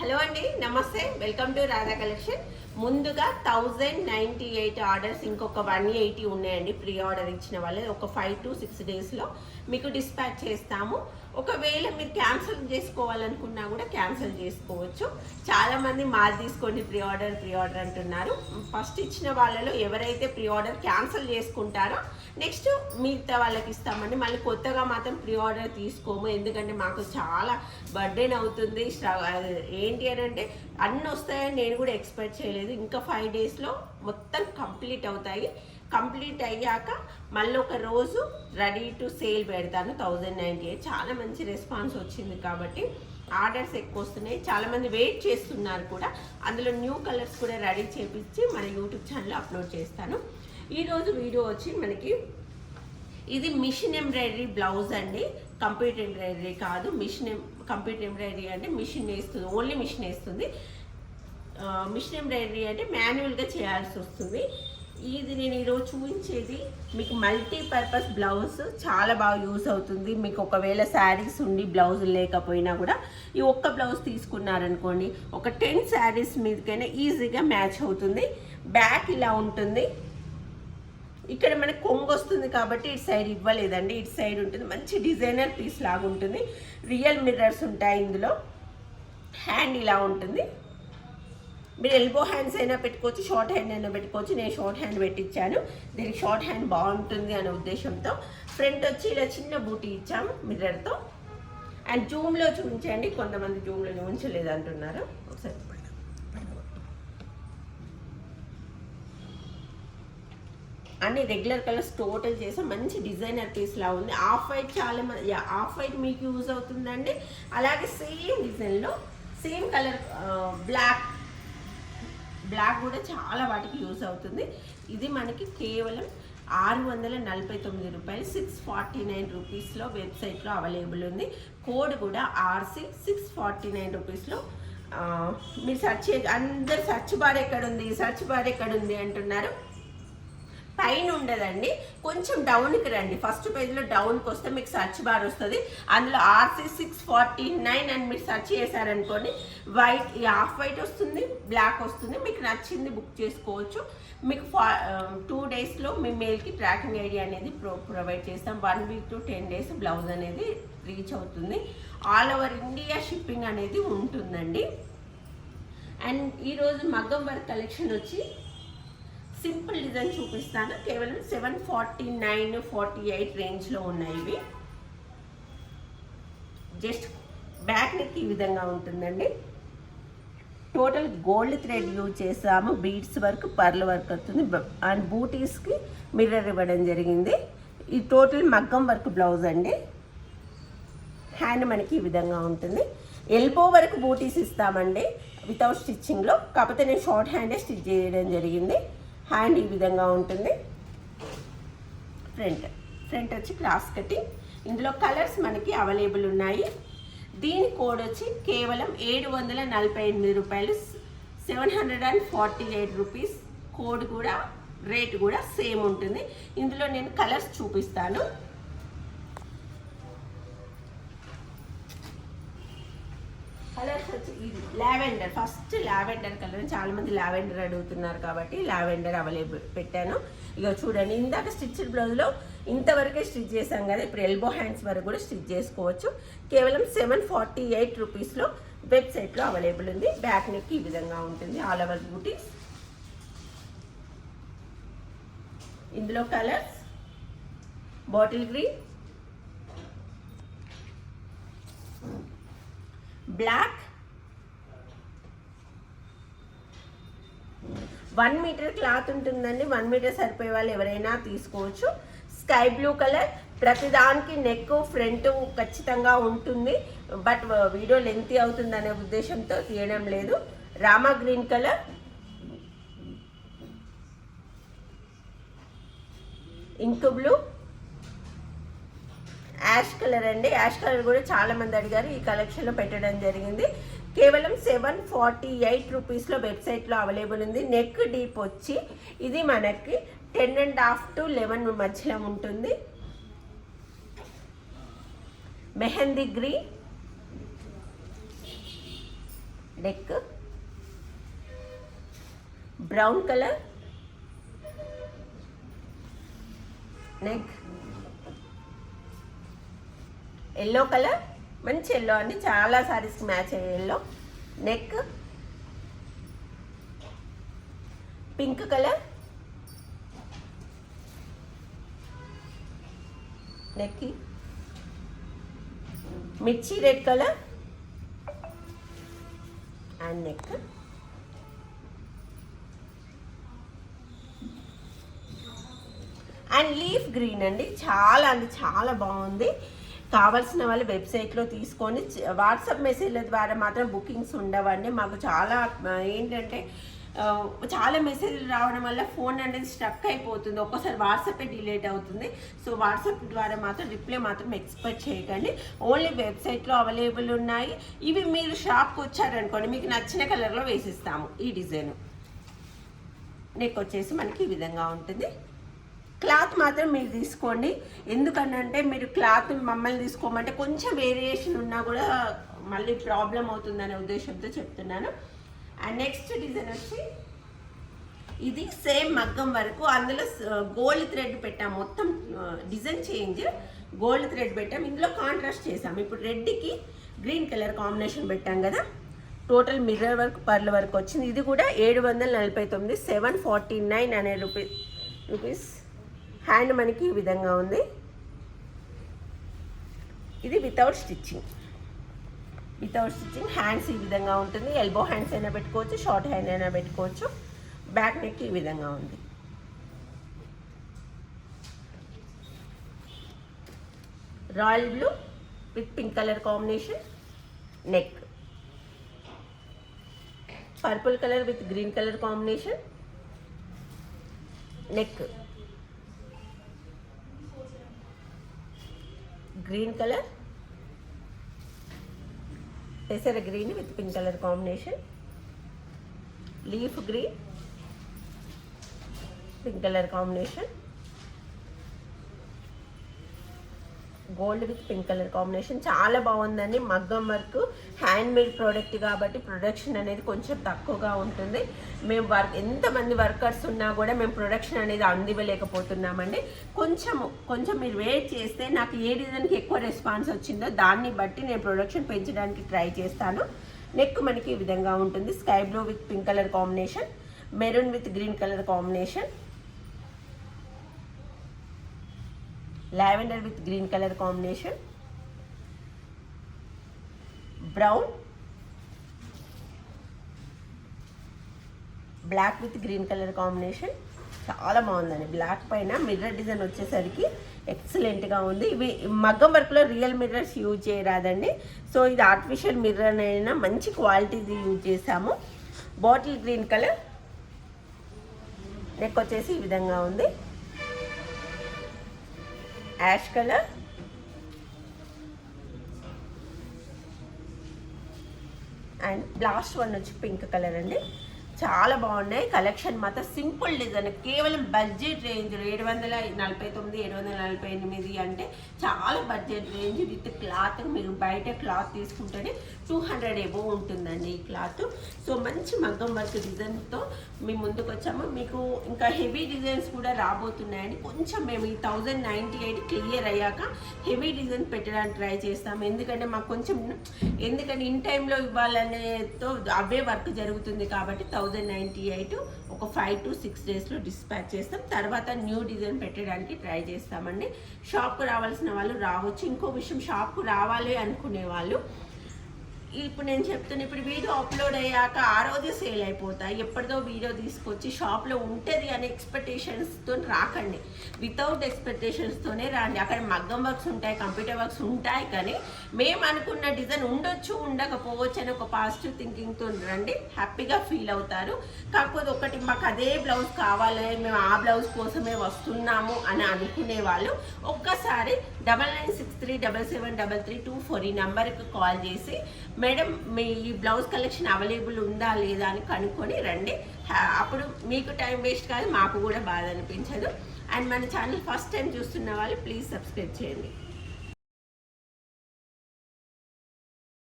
Hello అండి నమస్తే. Welcome to Radha collection. ముందుగా థౌజండ్ నైంటీ ఎయిట్ ఆర్డర్స్ ఇంకొక వన్ ఎయిటీ ఉన్నాయండి ప్రీ ఆర్డర్ ఇచ్చిన వాళ్ళు ఒక ఫైవ్ టు సిక్స్ డేస్లో మీకు డిస్పాచ్ చేస్తాము. ఒకవేళ మీరు క్యాన్సిల్ చేసుకోవాలనుకున్నా కూడా క్యాన్సిల్ చేసుకోవచ్చు. చాలామంది మాది తీసుకోండి ప్రీ ఆర్డర్ ప్రీ ఆర్డర్ అంటున్నారు. ఫస్ట్ ఇచ్చిన వాళ్ళలో ఎవరైతే ప్రీ ఆర్డర్ క్యాన్సిల్ చేసుకుంటారో నెక్స్ట్ మిగతా వాళ్ళకి ఇస్తామండి. మళ్ళీ కొత్తగా మాత్రం ప్రీ ఆర్డర్ తీసుకోము. ఎందుకంటే మాకు చాలా బర్త్డేన్ అవుతుంది. ఏంటి అని అంటే అన్నీ వస్తాయని నేను కూడా ఎక్స్పెక్ట్ చేయలేదు. ఇంకా ఫైవ్ డేస్లో మొత్తం కంప్లీట్ అవుతాయి. కంప్లీట్ అయ్యాక మళ్ళీ ఒక రోజు రెడీ టు సేల్ పెడతాను థౌజండ్ నైంటీ ఎయిట్ చాలా మంచి రెస్పాన్స్ వచ్చింది కాబట్టి ఆర్డర్స్ ఎక్కువ వస్తున్నాయి. చాలామంది వెయిట్ చేస్తున్నారు కూడా. అందులో న్యూ కలర్స్ కూడా రెడీ చేపించి మన యూట్యూబ్ ఛానల్లో అప్లోడ్ చేస్తాను. ఈరోజు వీడియో వచ్చి మనకి ఇది మిషన్ ఎంబ్రాయిడరీ బ్లౌజ్ అండి. కంప్యూటర్ ఎంబ్రాయిడరీ కాదు మిషన్ కంప్యూటర్ ఎంబ్రాయిడరీ అంటే మిషన్ వేస్తుంది ఓన్లీ మిషన్ వేస్తుంది. మిషన్ ఎంబ్రాయిడరీ అంటే మాన్యువల్గా చేయాల్సి వస్తుంది. ఇది నేను ఈరోజు చూపించేది. మీకు మల్టీపర్పస్ బ్లౌజ్ చాలా బాగా యూస్ అవుతుంది. మీకు ఒకవేళ శారీస్ ఉండి బ్లౌజ్ లేకపోయినా కూడా ఈ ఒక్క బ్లౌజ్ తీసుకున్నారనుకోండి ఒక టెన్ శారీస్ మీదకైనా ఈజీగా మ్యాచ్ అవుతుంది. బ్యాక్ ఇలా ఉంటుంది. ఇక్కడ మనకి కొంగు వస్తుంది కాబట్టి ఇటు సైడ్ ఇవ్వలేదండి. ఇటు సైడ్ ఉంటుంది. మంచి డిజైనర్ పీస్ లాగా ఉంటుంది. రియల్ మిర్రర్స్ ఉంటాయి ఇందులో. హ్యాండ్ ఇలా ఉంటుంది. మీరు ఎల్బో హ్యాండ్స్ అయినా పెట్టుకోవచ్చు షార్ట్ హ్యాండ్ అయినా పెట్టుకోవచ్చు. నేను షార్ట్ హ్యాండ్ పెట్టించాను దీనికి షార్ట్ హ్యాండ్ బాగుంటుంది అనే ఉద్దేశంతో ఫ్రంట్ వచ్చి ఇలా చిన్న బూటీ ఇచ్చాము మిర్రర్తో అండ్ జూమ్లో చూపించండి. కొంతమంది జూమ్లో చూపించలేదు అంటున్నారు. ఒకసారి అన్ని రెగ్యులర్ కలర్స్ టోటల్ చేసి మంచి డిజైనర్ పీస్లా ఉంది. ఆఫ్ వైట్ చాలా మంది ఆఫ్ వైట్ మీకు యూజ్ అవుతుందండి. అలాగే సేమ్ డిజైన్లో సేమ్ కలర్ బ్లాక్ బ్లాక్ కూడా చాలా వాటికి యూస్ అవుతుంది. ఇది మనకి కేవలం ఆరు వందల నలభై తొమ్మిది రూపాయలు సిక్స్ ఫార్టీ నైన్ రూపీస్లో వెబ్సైట్లో అవైలబుల్ ఉంది. కోడ్ కూడా ఆర్సి సిక్స్ ఫార్టీ నైన్ రూపీస్లో. మీరు సెర్చ్ అందరు సెర్చ్ బార్ ఎక్కడ ఉంది సెర్చ్ బార్ ఎక్కడ ఉంది అంటున్నారు. పైన ఉండదండి. కొంచెం డౌన్కి రండి. ఫస్ట్ పేజ్లో డౌన్కి వస్తే మీకు సర్చ్ బార్ వస్తుంది. అందులో ఆర్సీ సిక్స్ ఫార్టీ నైన్ అని మీరు సెర్చ్ చేశారనుకోండి వైట్ హాఫ్ వైట్ వస్తుంది బ్లాక్ వస్తుంది. మీకు నచ్చింది బుక్ చేసుకోవచ్చు. మీకు ఫా టూ డేస్లో మీ మెయిల్కి ట్రాకింగ్ ఐడి అనేది ప్రో ప్రొవైడ్ చేస్తాం. One week to ten days blouse అనేది రీచ్ అవుతుంది. ఆల్ ఓవర్ ఇండియా షిప్పింగ్ అనేది ఉంటుందండి. అండ్ ఈరోజు మగ్గం వర్క్ కలెక్షన్ వచ్చి సింపుల్ డిజైన్ చూపిస్తాను. కేవలం seven forty nine forty eight రేంజ్లో ఉన్నాయి ఇవి. జస్ట్ బ్యాక్ నెక్ ఈ విధంగా ఉంటుందండి. టోటల్ గోల్డ్ థ్రెడ్ యూజ్ చేసాము. బీడ్స్ వర్క్ పర్ల్ వర్క్ వస్తుంది. అండ్ బూటీస్కి మిర్రర్ ఇవ్వడం జరిగింది. ఈ టోటల్ మగ్గం వర్క్ బ్లౌజ్ అండి. హ్యాండ్ మనకి ఈ విధంగా ఉంటుంది. ఎల్బో వరకు బూటీస్ ఇస్తామండి. వితౌట్ స్టిచ్చింగ్లో కాకపోతే నేను షార్ట్ హ్యాండే స్టిచ్ చేయడం జరిగింది. హ్యాండ్ ఈ విధంగా ఉంటుంది. ఫ్రంట్ ఫ్రంట్ వచ్చి క్రాస్ కటింగ్ ఇందులో కలర్స్ మనకి అవైలబుల్ ఉన్నాయి. దీని కోడ్ వచ్చి కేవలం ఏడు వందల నలభై ఎనిమిది రూపాయలు seven hundred and forty eight rupees code కూడా రేట్ కూడా సేమ్ ఉంటుంది. ఇందులో నేను కలర్స్ చూపిస్తాను. కలర్స్ వచ్చి ఇది లావెండర్ ఫస్ట్ లావెండర్ కలర్. చాలా మంది లావెండర్ అడుగుతున్నారు కాబట్టి లావెండర్ అవైలబుల్ పెట్టాను. ఇక చూడండి ఇందాక స్టిచ్డ్ బ్లౌజ్లో ఇంతవరకే స్టిచ్ చేశాం కదా. ఇప్పుడు ఎల్బో హ్యాండ్స్ వరకు కూడా స్టిచ్ చేసుకోవచ్చు. కేవలం సెవెన్ ఫార్టీ ఎయిట్ రూపీస్లో వెబ్సైట్లో అవైలబుల్ ఉంది. బ్యాక్ నెక్ ఈ విధంగా ఉంటుంది. ఆల్ ఓవర్ బూటీస్ ఇందులో colours bottle green black one metre cloth ఉంటుందండి. వన్ మీటర్ సరిపోయే వాళ్ళు ఎవరైనా తీసుకోవచ్చు. Sky blue colour. ప్రతిదానికి నెక్ ఫ్రంట్ ఖచ్చితంగా ఉంటుంది. బట్ వీడియో లెంత్ అవుతుందనే ఉద్దేశంతో తీయడం లేదు. Rama green colour. Ink blue. Ash colour అండి. యాష్ కలర్ కూడా చాలా మంది అడిగారు. ఈ కలెక్షన్లో పెట్టడం జరిగింది. కేవలం సెవెన్ ఫార్టీ ఎయిట్ రూపీస్లో వెబ్సైట్లో అవైలబుల్ ఉంది. నెక్ డీప్ వచ్చి ఇది మనకి ten and half to eleven మధ్యలో ఉంటుంది. Mehndi green neck. Brown colour neck. Yellow colour మంచి ఎల్లో అండి. చాలా సారీస్కి మ్యాచ్ అయ్యే yellow neck pink colour neck మిర్చి red colour and neck and leaf green అండి. చాలా అంటే చాలా బాగుంది. కావాల్సిన వాళ్ళు వెబ్సైట్లో తీసుకొని వాట్సాప్ మెసేజ్ల ద్వారా మాత్రం బుకింగ్స్ ఉండవండి. మాకు చాలా ఏంటంటే చాలా మెసేజ్లు రావడం వల్ల ఫోన్ అనేది స్ట్రక్ అయిపోతుంది. ఒక్కోసారి వాట్సాపే డిలేట్ అవుతుంది. సో వాట్సాప్ ద్వారా మాత్రం రిప్లై మాత్రం ఎక్స్పెక్ట్ చేయకండి. ఓన్లీ వెబ్సైట్లో అవైలబుల్ ఉన్నాయి. ఇవి మీరు షాప్కి వచ్చారనుకోండి మీకు నచ్చిన కలర్లో వేసిస్తాము ఈ డిజైన్. నెక్ వచ్చేసి మనకి ఈ విధంగా ఉంటుంది. క్లాత్ మాత్రం మీరు తీసుకోండి. ఎందుకనంటే మీరు క్లాత్ మమ్మల్ని తీసుకోమంటే కొంచెం వేరియేషన్ ఉన్నా కూడా మళ్ళీ ప్రాబ్లం అవుతుందనే ఉద్దేశంతో చెప్తున్నాను. అండ్ నెక్స్ట్ డిజైన్ వచ్చి ఇది సేమ్ మగ్గం వరకు అందులో గోల్డ్ థ్రెడ్ పెట్టాం. మొత్తం డిజైన్ చేంజ్ గోల్డ్ థ్రెడ్ పెట్టాం. ఇందులో కాంట్రాస్ట్ చేసాం ఇప్పుడు రెడ్కి గ్రీన్ కలర్ కాంబినేషన్ పెట్టాం కదా. టోటల్ మిర్రర్ వర్క్ పర్ల వరకు వచ్చింది. ఇది కూడా ఏడు వందల నలభై తొమ్మిది సెవెన్ ఫార్టీ నైన్ అనే రూపీ రూపీస్ హ్యాండ్ మనకి ఈ విధంగా ఉంది. ఇది without stitching without stitching hands ఈ విధంగా ఉంటుంది. ఎల్బో హ్యాండ్స్ అయినా పెట్టుకోవచ్చు షార్ట్ హ్యాండ్ అయినా పెట్టుకోవచ్చు. బ్యాక్ నెక్ ఈ విధంగా ఉంది. Royal blue with pink colour combination neck purple colour with green colour combination neck green colour పెసర green with pink colour combination leaf green pink colour combination gold with pink colour combination. చాలా బాగుందండి. మగ్గం work hand made product కాబట్టి production అనేది కొంచెం తక్కువగా ఉంటుంది. మేము వర్క్ ఎంతమంది వర్కర్స్ ఉన్నా కూడా మేము ప్రొడక్షన్ అనేది అందివ్వలేకపోతున్నామండి. కొంచెం కొంచెం మీరు వెయిట్ చేస్తే నాకు ఏ డిజైన్కి ఎక్కువ రెస్పాన్స్ వచ్చిందో దాన్ని బట్టి నేను ప్రొడక్షన్ పెంచడానికి ట్రై చేస్తాను. నెక్ మనకి ఈ విధంగా ఉంటుంది. Sky blue with pink colour combination maroon with green colour combination. Lavender with green colour combination brown black with green colour combination చాలా బాగుందండి. బ్లాక్ పైన మిర్రర్ డిజైన్ వచ్చేసరికి ఎక్సలెంట్గా ఉంది. ఇవి మగ్గం వర్క్లో రియల్ మిర్రర్స్ యూజ్ చేయరాదండి. సో ఇది ఆర్టిఫిషియల్ మిర్రర్ అయినా మంచి క్వాలిటీది యూజ్ చేసాము బాటిల్ గ్రీన్ కలర్ నెక్ వచ్చేసి ఈ విధంగా ఉంది. Ash colour. And last one వచ్చి పింక్ కలర్ అండి. చాలా బాగున్నాయి. కలెక్షన్ మాత్రం సింపుల్ డిజైన్. కేవలం బడ్జెట్ రేంజ్ ఏడు వందల నలభై తొమ్మిది ఏడు వందల నలభై ఎనిమిది అంటే చాలా బడ్జెట్ రేంజ్ విత్ క్లాత్ మీరు బయట క్లాత్ తీసుకుంటేనే టూ హండ్రెడ్ ఎబో ఉంటుందండి ఈ క్లాత్ సో మంచి మగ్గం వర్క్ డిజైన్తో మేము ముందుకు వచ్చాము మీకు ఇంకా హెవీ డిజైన్స్ కూడా రాబోతున్నాయండి. కొంచెం మేము ఈ థౌజండ్ నైంటీ ఎయిట్ క్లియర్ అయ్యాక హెవీ డిజైన్ పెట్టడానికి ట్రై చేస్తాము. ఎందుకంటే మాకు కొంచెం ఎందుకంటే ఇన్ టైంలో ఇవ్వాలనేతో అవే వర్క్ జరుగుతుంది కాబట్టి థౌజండ్ నైంటీ ఎయిట్ ఒక ఫైవ్ టు సిక్స్ డేస్లో డిస్పాచ్ చేస్తాం. తర్వాత న్యూ డిజైన్ పెట్టడానికి ట్రై చేస్తామండి. షాప్కు రావాల్సిన వాళ్ళు రావచ్చు. ఇంకో విషయం షాప్కు రావాలి అనుకునే వాళ్ళు ఇప్పుడు నేను చెప్తున్నా ఇప్పుడు వీడియో అప్లోడ్ అయ్యాక ఆ రోజు సేల్ అయిపోతాయి. ఎప్పటిదో వీడియో తీసుకొచ్చి షాప్లో ఉంటుంది అనే ఎక్స్పెక్టేషన్స్తో రాకండి. వితౌట్ ఎక్స్పెక్టేషన్స్తోనే రండి. అక్కడ మగ్గం వర్క్స్ ఉంటాయి కంప్యూటర్ వర్క్స్ ఉంటాయి కానీ మేము అనుకున్న డిజైన్ ఉండొచ్చు ఉండకపోవచ్చు అని ఒక పాజిటివ్ థింకింగ్తో రండి. హ్యాపీగా ఫీల్ అవుతారు. కాకపోతే ఒకటి మాకు అదే బ్లౌజ్ కావాలి మేము ఆ బ్లౌజ్ కోసమే వస్తున్నాము అని అనుకునే వాళ్ళు ఒక్కసారి double nine six three double seven double three two four ఈ నెంబర్కి కాల్ చేసి మేడం మీ ఈ బ్లౌజ్ కలెక్షన్ అవైలబుల్ ఉందా లేదా అని కనుక్కొని రండి. అప్పుడు మీకు టైం వేస్ట్ కాదు మాకు కూడా బాధ అనిపించదు. అండ్ మన ఛానల్ ఫస్ట్ టైం చూస్తున్న వాళ్ళు ప్లీజ్ సబ్స్క్రైబ్ చేయండి.